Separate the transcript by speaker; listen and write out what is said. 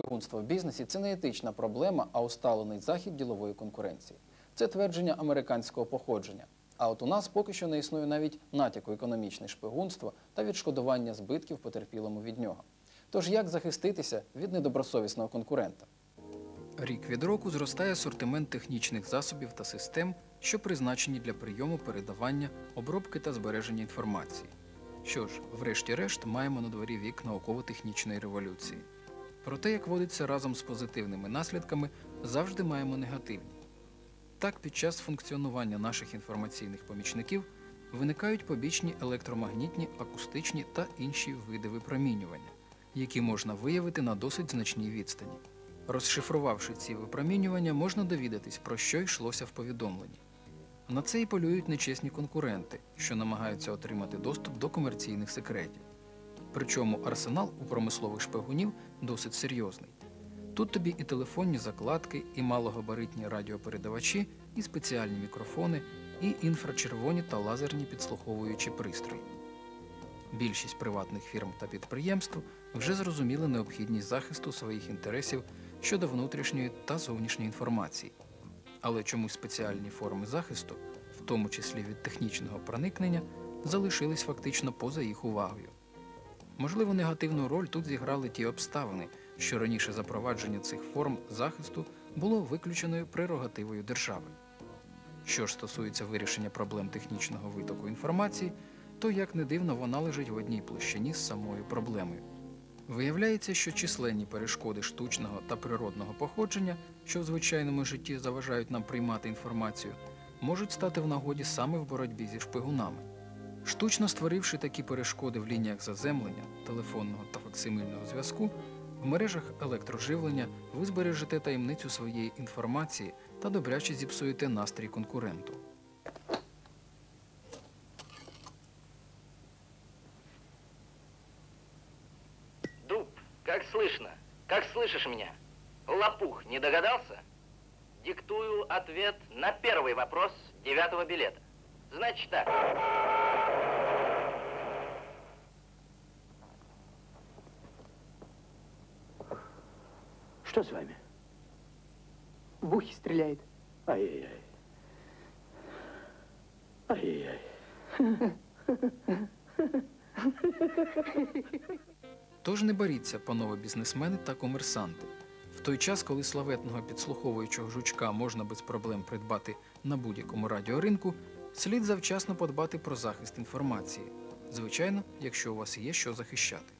Speaker 1: шпигунство в бізнесі це не етична проблема, а усталений захід ділової конкуренції. Це твердження американського походження. А от у нас поки що не існує навіть натяку економічне шпигунство та відшкодування збитків потерпілому від нього. Тож як захиститися від недобросовісного конкурента? Рік від року зростає асортимент технічних засобів та систем, що призначені для прийому, передавання, обробки та збереження інформації. Що ж, врешті-решт, маємо на дворі вік науково-технічної революції. Проте, як водиться разом з позитивними наслідками, завжди маємо негативні. Так, під час функціонування наших інформаційних помічників виникають побічні електромагнітні, акустичні та інші види випромінювання, які можна виявити на досить значній відстані. Розшифрувавши ці випромінювання, можна довідатись, про що йшлося в повідомленні. На це і полюють нечесні конкуренти, що намагаються отримати доступ до комерційних секретів. Причому арсенал у промислових шпигунів досить серйозний. Тут тобі і телефонні закладки, і малогабаритні радіопередавачі, і спеціальні мікрофони, і інфрачервоні та лазерні підслуховуючі пристрої. Більшість приватних фірм та підприємств вже зрозуміли необхідність захисту своїх інтересів щодо внутрішньої та зовнішньої інформації. Але чомусь спеціальні форми захисту, в тому числі від технічного проникнення, залишились фактично поза їх увагою. Можливо, негативну роль тут зіграли ті обставини, що раніше запровадження цих форм захисту було виключеною прерогативою держави. Що ж стосується вирішення проблем технічного витоку інформації, то як не дивно вона лежить в одній площині з самою проблемою. Виявляється, що численні перешкоди штучного та природного походження, що в звичайному житті заважають нам приймати інформацію, можуть стати в нагоді саме в боротьбі зі шпигунами. Штучно створивши такі перешкоди в лініях заземлення, телефонного та факсимильного зв'язку, в мережах електроживлення ви збережете таємницю своєї інформації та добряче зіпсуєте настрій конкуренту.
Speaker 2: Дуб, как слышно? Как слышишь меня? Лопух, не догадался? Диктую ответ на первый вопрос девятого билета. Значит так.
Speaker 3: Что с вами?
Speaker 4: В ухе стреляет.
Speaker 3: Ай-яй-яй. Ай-яй-яй.
Speaker 1: Тож не боріться, панове бізнесмени та комерсанти. В той час, коли славетного підслуховуючого жучка можна без проблем придбати на будь-якому радіоринку, слід завчасно подбати про захист інформації. Звичайно, якщо у вас є що захищати.